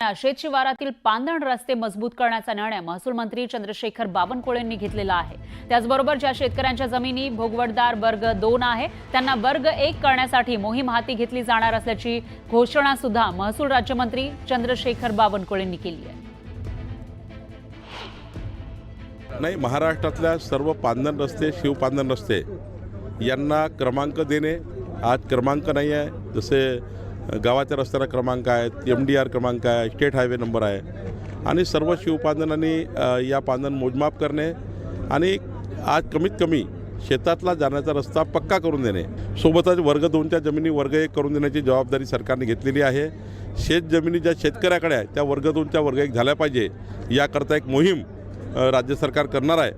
शेत शिवारातील पांदण रस्ते मजबूत करण्याचा निर्णय महसूल मंत्री चंद्रशेखर बावनकुळेंनी घेतलेला आहे. त्याचबरोबर ज्या शेतकऱ्यांच्या जमिनी भोगवटदार वर्ग दोन आहे त्यांना वर्ग एक करण्यासाठी मोहीम हाती घेतली जाणार असल्याची घोषणा सुद्धा महसूल राज्यमंत्री चंद्रशेखर बावनकुळेंनी केली आहे. नाही महाराष्ट्रातल्या सर्व पांदण रस्ते शिवपांदण रस्ते यांना क्रमांक देणे आज क्रमांक नाही आहे. जसे गावाच्या रस्त्याला क्रमांक आहेत एम डी आर क्रमांक आहे स्टेट हायवे नंबर आहे. आणि सर्व शिवपांदणांनी या पांदण मोजमाप करणे आणि आज कमीत कमी शेतातला जाण्याचा रस्ता पक्का करून देणे. सोबतच वर्ग दोनच्या जमिनी वर्ग एक करून देण्याची जबाबदारी सरकारने घेतलेली आहे. शेत जमिनी ज्या शेतकऱ्याकडे आहे त्या वर्ग दोनच्या वर्ग एक झाल्या पाहिजे याकरता एक मोहीम राज्य सरकार करणार आहे.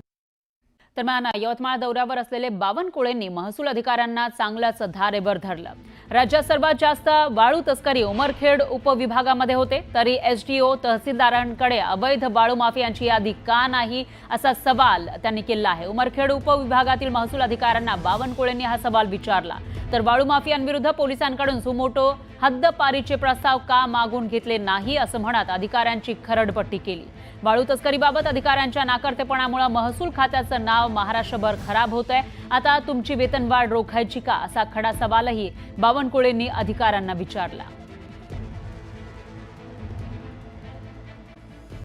दरम्यान यवतमाळ दौऱ्यावर असलेले बावनकुळेंनी महसूल अधिकाऱ्यांना चांगलाच धारेवर धरलं. राज्यात सर्वात जास्त वाळू तस्करी उमरखेड उपविभागामध्ये होते. तरी एस डी ओ तहसीलदारांकडे अवैध वाळू माफियांची यादी का नाही असा सवाल त्यांनी केला आहे. उमरखेड उपविभागातील महसूल अधिकाऱ्यांना बावनकुळेंनी हा सवाल विचारला. तर वाळू माफियांविरुद्ध पोलिसांकडून सुमोटो हद्दपारीचे प्रस्ताव का मागून घेतले नाही असं म्हणत अधिकाऱ्यांची खरडपट्टी केली. वाळू तस्करीबाबत अधिकाऱ्यांच्या नाकर्तेपणामुळे महसूल खात्याचं नाव महाराष्ट्रभर खराब होत आहे आता तुमची वेतनवाढ रोखायची का असा खडा सवालही बावनकुळेंनी अधिकाऱ्यांना विचारला.